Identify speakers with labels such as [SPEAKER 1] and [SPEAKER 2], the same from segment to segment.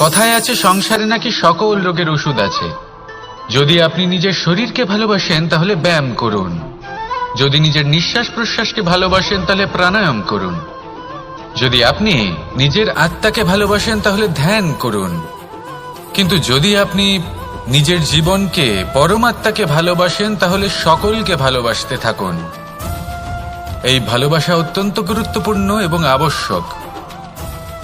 [SPEAKER 1] কথায় আছে, সংসারে নাকি সকল রোগের ওষুধ আছে। যদি আপনি নিজের শরীরকে ভালোবাসেন, তাহলে ব্যায়াম করুন। যদি নিজের নিঃশ্বাস প্রশ্বাসকে ভালোবাসেন, তাহলে প্রাণায়াম করুন। যদি আপনি নিজের আত্মাকে ভালোবাসেন, তাহলে ধ্যান করুন। কিন্তু যদি আপনি নিজের জীবনকে পরমাত্মাকে ভালোবাসেন, তাহলে সকলকে ভালোবাসতে থাকুন। এই ভালোবাসা অত্যন্ত গুরুত্বপূর্ণ এবং আবশ্যক।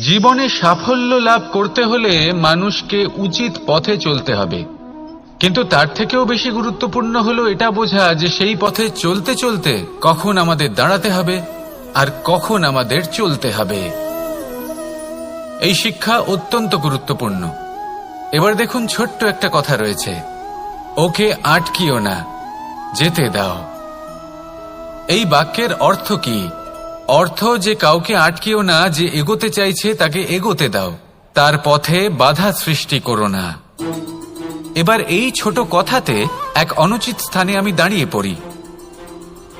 [SPEAKER 1] জীবনে সাফল্য লাভ করতে হলে মানুষকে উচিত পথে চলতে হবে। কিন্তু তার থেকেও বেশি গুরুত্বপূর্ণ হলো এটা বোঝা যে সেই পথে চলতে চলতে কখন আমাদের দাঁড়াতে হবে আর কখন আমাদের চলতে হবে। এই শিক্ষা অত্যন্ত গুরুত্বপূর্ণ। এবার দেখুন ছোট্ট একটা কথা রয়েছে। ওকে আটকিও না, যেতে দাও। এই বাক্যের অর্থ কি? অর্থ যে কাউকে আটকেও না, যে এগোতে চাইছে, তাকে এগোতে দাও। তার পথে বাধা সৃষ্টি করো না। এবার এই ছোট কথাতে এক অনুচিত স্থানে আমি দাঁড়িয়ে পড়ি।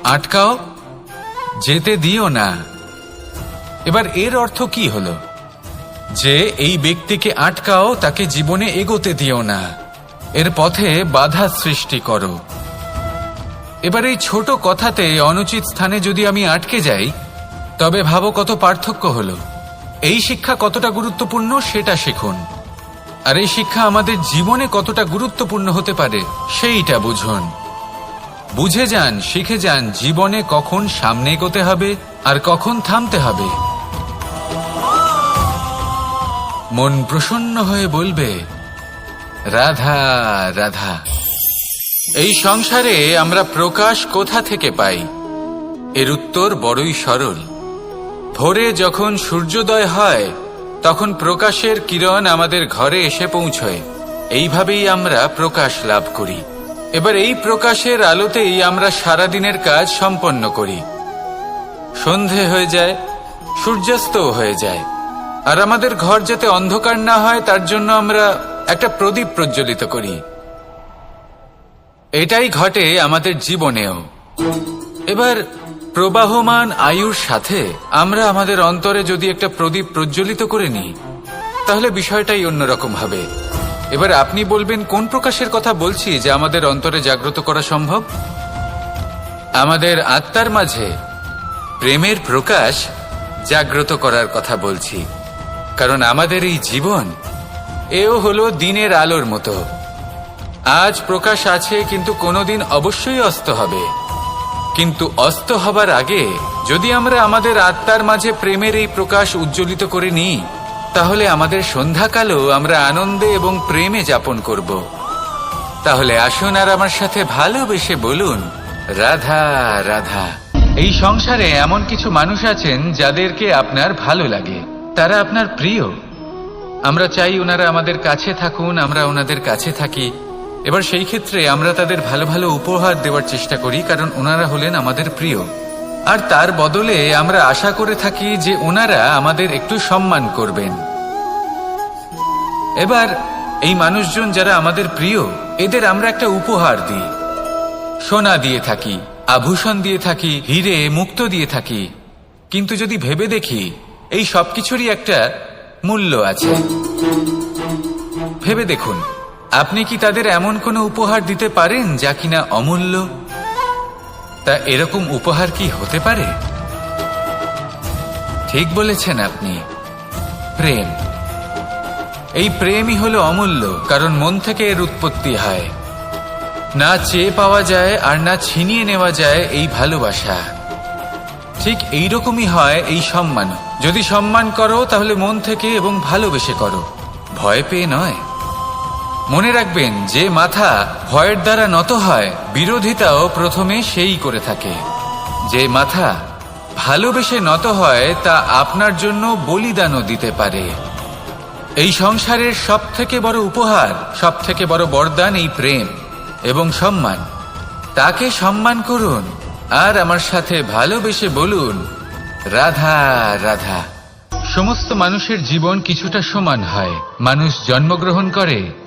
[SPEAKER 1] আটকাও, যেতে দিও না। এবার এর অর্থ কি হলো? যে এই ব্যক্তিকে আটকাও, তাকে জীবনে এগোতে দিও না। এর পথে বাধা সৃষ্টি করো। এবার এই ছোট কথাতে অনুচিত স্থানে যদি আমি আটকে যাই তবে ভাবো কত পার্থক্য হলো। এই শিক্ষা কতটা গুরুত্বপূর্ণ সেটা শিখুন। আর এই শিক্ষা আমাদের জীবনে কতটা গুরুত্বপূর্ণ হতে পারে সেইটা বুঝুন। বুঝে যান, শিখে যান জীবনে কখন সামনে এগোতে হবে আর কখন থামতে হবে। মন প্রসন্ন হয়ে বলবে, রাধা রাধা, এই সংসারে আমরা প্রকাশ কোথা থেকে পাই? এর উত্তর বড়ই সরল। ভোরে যখন সূর্যোদয় হয়, তখন প্রকাশের কিরণ আমাদের ঘরে এসে পৌঁছয়। এইভাবেই আমরা প্রকাশ লাভ করি। এবার এই প্রকাশের আলোতেই আমরা সারাদিনের কাজ সম্পন্ন করি। সন্ধে হয়ে যায়, সূর্যাস্তও হয়ে যায়। আর আমাদের ঘর যাতে অন্ধকার না হয়, তার জন্য আমরা একটা প্রদীপ প্রজ্বলিত করি। এটাই ঘটে আমাদের জীবনেও। এবার প্রবাহমান আয়ুর সাথে আমরা আমাদের অন্তরে যদি একটা প্রদীপ প্রজ্বলিত করে নিই, তাহলে বিষয়টাই অন্যরকম হবে। এবার আপনি বলবেন, কোন প্রকাশের কথা বলছি যে আমাদের অন্তরে জাগ্রত করা সম্ভব? আমাদের আত্মার মাঝে প্রেমের প্রকাশ জাগ্রত করার কথা বলছি। কারণ আমাদের এই জীবন, এও হলো দিনের আলোর মতো। আজ প্রকাশ আছে, কিন্তু কোনোদিন অবশ্যই অস্ত হবে। কিন্তু অস্ত হবার আগে যদি আমরা আমাদের আত্মার মাঝে প্রেমের এই প্রকাশ উজ্জ্বলিত করে নিই, তাহলে আমাদের সন্ধ্যাকালও আমরা আনন্দে এবং প্রেমে যাপন করব। তাহলে আসুন আর আমার সাথে ভালোবেসে বলুন, রাধা রাধা। এই সংসারে এমন কিছু মানুষ আছেন যাদেরকে আপনার ভালো লাগে। তারা আপনার প্রিয়। আমরা চাই ওনারা আমাদের কাছে থাকুন, আমরা ওনাদের কাছে থাকি। এবার সেই ক্ষেত্রে আমরা তাদের ভালো ভালো উপহার দেওয়ার চেষ্টা করি, কারণ ওনারা হলেন আমাদের প্রিয়। আর তার বদলে আমরা আশা করে থাকি যে ওনারা আমাদের একটু সম্মান করবেন। এবার এই মানুষজন যারা আমাদের প্রিয়, এদের আমরা একটা উপহার দিই। সোনা দিয়ে থাকি, আভূষণ দিয়ে থাকি, হিরে, মুক্ত দিয়ে থাকি। কিন্তু যদি ভেবে দেখি, এই সবকিছুরই একটা মূল্য আছে। ভেবে দেখুন। আপনি কি তাদের এমন কোনো উপহার দিতে পারেন যা কিনা অমূল্য? তা এরকম উপহার কি হতে পারে? ঠিক বলেছেন আপনি। প্রেম। এই প্রেমই হলো অমূল্য, কারণ মন থেকে এর উৎপত্তি হয়। না চেয়ে পাওয়া যায় আর না ছিনিয়ে নেওয়া যায় এই ভালোবাসা। ঠিক এইরকমই হয় এই সম্মান। যদি সম্মান করো, তাহলে মন থেকে এবং ভালোবেসে করো। ভয় পেয়ে নয়। মনে রাখবেন যে মাথা ভয়ের দ্বারা নত হয়, বিরোধিতাও প্রথমে সেই করে থাকে। যে মাথা ভালোবেসে নত হয়, তা আপনার জন্য বলিদানও দিতে পারে। এই সংসারের সব থেকে বড় উপহার সব থেকে বড় বরদান এই প্রেম এবং সম্মান। তাকে সম্মান করুন আর আমার সাথে ভালোবেসে বলুন, রাধা রাধা। সমস্ত মানুষের জীবন কিছুটা সমান হয়। মানুষ জন্মগ্রহণ করে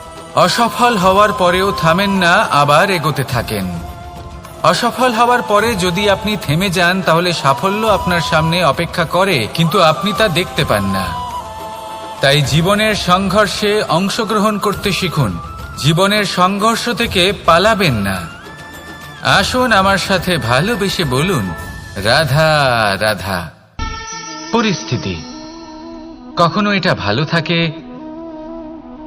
[SPEAKER 1] অসফল হওয়ার পরেও থামেন না, আবার এগোতে থাকেন। অসফল হওয়ার পরে যদি আপনি থেমে যান, তাহলে সাফল্য আপনার সামনে অপেক্ষা করে, কিন্তু আপনি তা দেখতে পান না। তাই জীবনের সংঘর্ষে অংশগ্রহণ করতে শিখুন। জীবনের সংঘর্ষ থেকে পালাবেন না। আসুন আমার সাথে ভালোবেসে বলুন, রাধা রাধা। পরিস্থিতি। কখনো এটা ভালো থাকে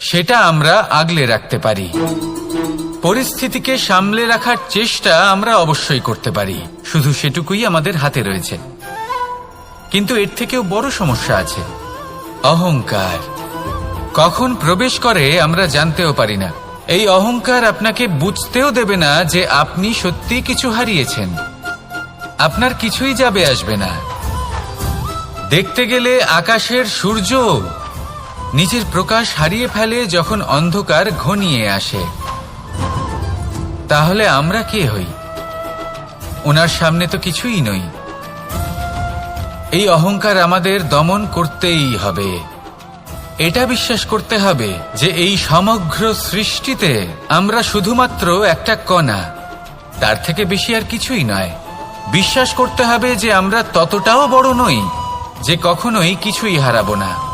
[SPEAKER 1] সেটা আমরা আগলে রাখতে পারি। পরিস্থিতিকে সামলে রাখার চেষ্টা আমরা অবশ্যই করতে পারি। শুধু সেটুকুই আমাদের হাতে রয়েছে। কিন্তু এর থেকেও বড় সমস্যা আছে। অহংকার। কখন প্রবেশ করে আমরা জানতেও পারি না। এই অহংকার আপনাকে বুঝতেও দেবে না যে আপনি সত্যি কিছু হারিয়েছেন। আপনার কিছুই যাবে আসবে না। দেখতে গেলে আকাশের সূর্য নিজের প্রকাশ হারিয়ে ফেলে যখন অন্ধকার ঘনিয়ে আসে। তাহলে আমরা কে হই? ওনার সামনে তো কিছুই নই। এই অহংকার আমাদের দমন করতেই হবে। এটা বিশ্বাস করতে হবে যে এই সমগ্র সৃষ্টিতে আমরা শুধুমাত্র একটা কণা। তার থেকে বেশি আর কিছুই নয়। বিশ্বাস করতে হবে যে আমরা ততটাও বড় নই, যে কখনোই কিছুই হারাবো না।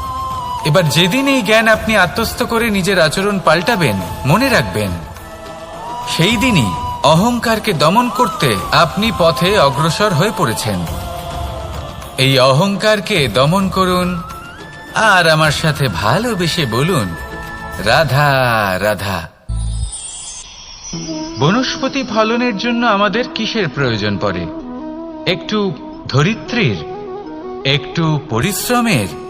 [SPEAKER 1] এবার যেদিন এই জ্ঞান আপনি আত্মস্থ করে নিজের আচরণ পাল্টাবেন, মনে রাখবেন, সেই দিনই অহংকারকে দমন করতে আপনি পথে অগ্রসর হয়ে পড়েছেন। এই অহংকারকে দমন করুন আর আমার সাথে ভালোবেসে বলুন, রাধা রাধা। বনস্পতি ফলনের জন্য আমাদের কিসের প্রয়োজন পড়ে? একটু ধরিত্রীর, একটু পরিশ্রমের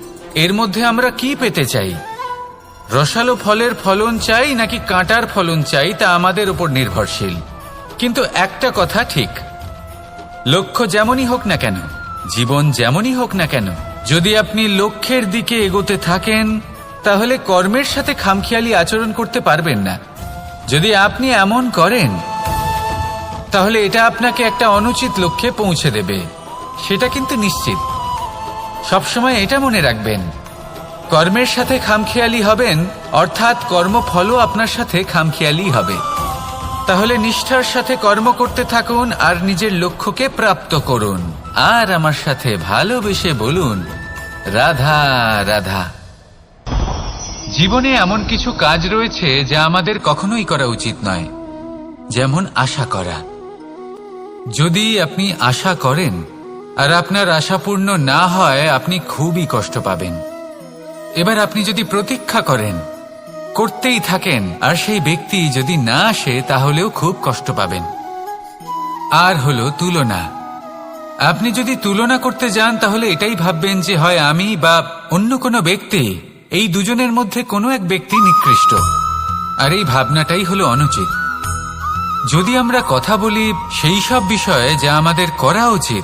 [SPEAKER 1] এর মধ্যে আমরা কি পেতে চাই? রসালো ফলের ফলন চাই নাকি কাঁটার ফলন চাই তা আমাদের উপর নির্ভরশীল। কিন্তু একটা কথা ঠিক। লক্ষ্য যেমনই হোক না কেন, জীবন যেমনই হোক না কেন, যদি আপনি লক্ষ্যের দিকে এগোতে থাকেন, তাহলে কর্মের সাথে খামখেয়ালি আচরণ করতে পারবেন না। যদি আপনি এমন করেন, তাহলে এটা আপনাকে একটা অনুচিত লক্ষ্যে পৌঁছে দেবে। সেটা কিন্তু নিশ্চিত। সবসময় এটা মনে রাখবেন। কর্মের সাথে খামখেয়ালি হবেন, অর্থাৎ কর্মফলও আপনার সাথে খামখেয়ালি হবে। তাহলে নিষ্ঠার সাথে কর্ম করতে থাকুন আর নিজের লক্ষ্যকে প্রাপ্ত করুন। আর আমার সাথে ভালোবেসে বলুন, রাধা রাধা। জীবনে এমন কিছু কাজ রয়েছে যা আমাদের কখনোই করা উচিত নয়। যেমন আশা করা। যদি আপনি আশা করেন আর আপনার আশা পূর্ণ না হয়, আপনি খুবই কষ্ট পাবেন। এবার আপনি যদি প্রতীক্ষা করেন, করতেই থাকেন, আর সেই ব্যক্তি যদি না আসে, তাহলেও খুব কষ্ট পাবেন। আর হলো তুলনা। আপনি যদি তুলনা করতে যান, তাহলে এটাই ভাববেন যে, হয় আমি বা অন্য কোনো ব্যক্তি, এই দুজনের মধ্যে কোনো এক ব্যক্তি নিকৃষ্ট। আর এই ভাবনাটাই হলো অনুচিত। যদি আমরা কথা বলি সেই সব বিষয়ে যা আমাদের করা উচিত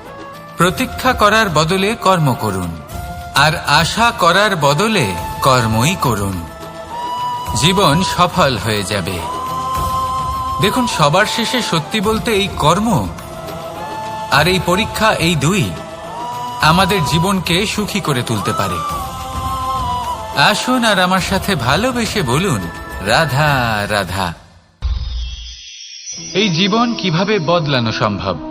[SPEAKER 1] প্রতীক্ষা করার বদলে কর্ম করুন। আর আশা করার বদলে কর্মই করুন। জীবন সফল হয়ে যাবে। দেখুন, সবার শেষে সত্যি বলতে এই কর্ম আর এই পরীক্ষা এই দুই আমাদের জীবনকে সুখী করে তুলতে পারে। আসুন আর আমার সাথে ভালোবেসে বলুন, রাধা রাধা। এই জীবন কীভাবে বদলানো সম্ভব?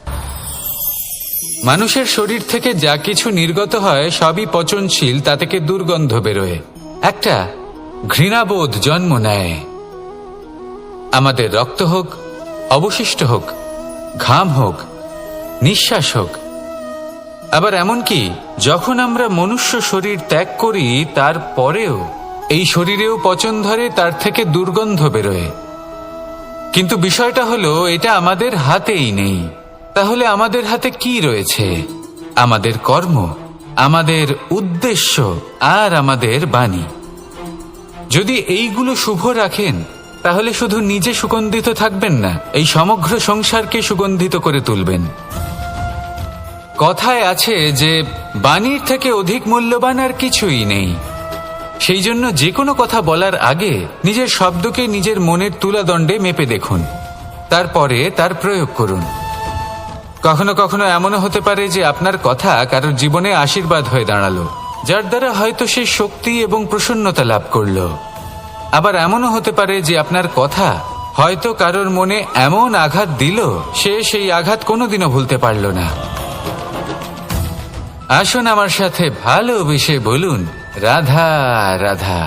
[SPEAKER 1] মানুষের শরীর থেকে যা কিছু নির্গত হয়, সবই পচনশীল, তা থেকে দুর্গন্ধ বেরোয়। একটা ঘৃণাবোধ জন্ম নেয়। আমাদের রক্ত হোক, অবশিষ্ট হোক, ঘাম হোক, নিঃশ্বাস হোক। আবার এমনকি যখন আমরা মনুষ্য শরীর ত্যাগ করি তারপরেও এই শরীরেও পচন ধরে, তার থেকে দুর্গন্ধ বেরোয়। কিন্তু বিষয়টা হলো, এটা আমাদের হাতেই নেই। তাহলে আমাদের হাতে কি রয়েছে? আমাদের কর্ম, আমাদের উদ্দেশ্য, আর আমাদের বাণী। যদি এইগুলো শুভ রাখেন, তাহলে শুধু নিজে সুগন্ধিত থাকবেন না, এই সমগ্র সংসারকে সুগন্ধিত করে তুলবেন। কথায় আছে যে, বাণীর থেকে অধিক মূল্যবান আর কিছুই নেই। সেই জন্য যে কোনো কথা বলার আগে নিজের শব্দকে নিজের মনের তুলাদণ্ডে মেপে দেখুন। তারপরে তার প্রয়োগ করুন। কখনো কখনো এমনও হতে পারে যে আপনার কথা কারোর জীবনে আশীর্বাদ হয়ে দাঁড়াল, যার দ্বারা হয়তো সে শক্তি এবং প্রসন্নতা লাভ করল। আবার এমনও হতে পারে যে আপনার কথা হয়তো কারোর মনে এমন আঘাত দিল, সে সেই আঘাত কোনোদিনও ভুলতে পারল না। আসুন আমার সাথে ভালোবেসে বলুন, রাধা রাধা।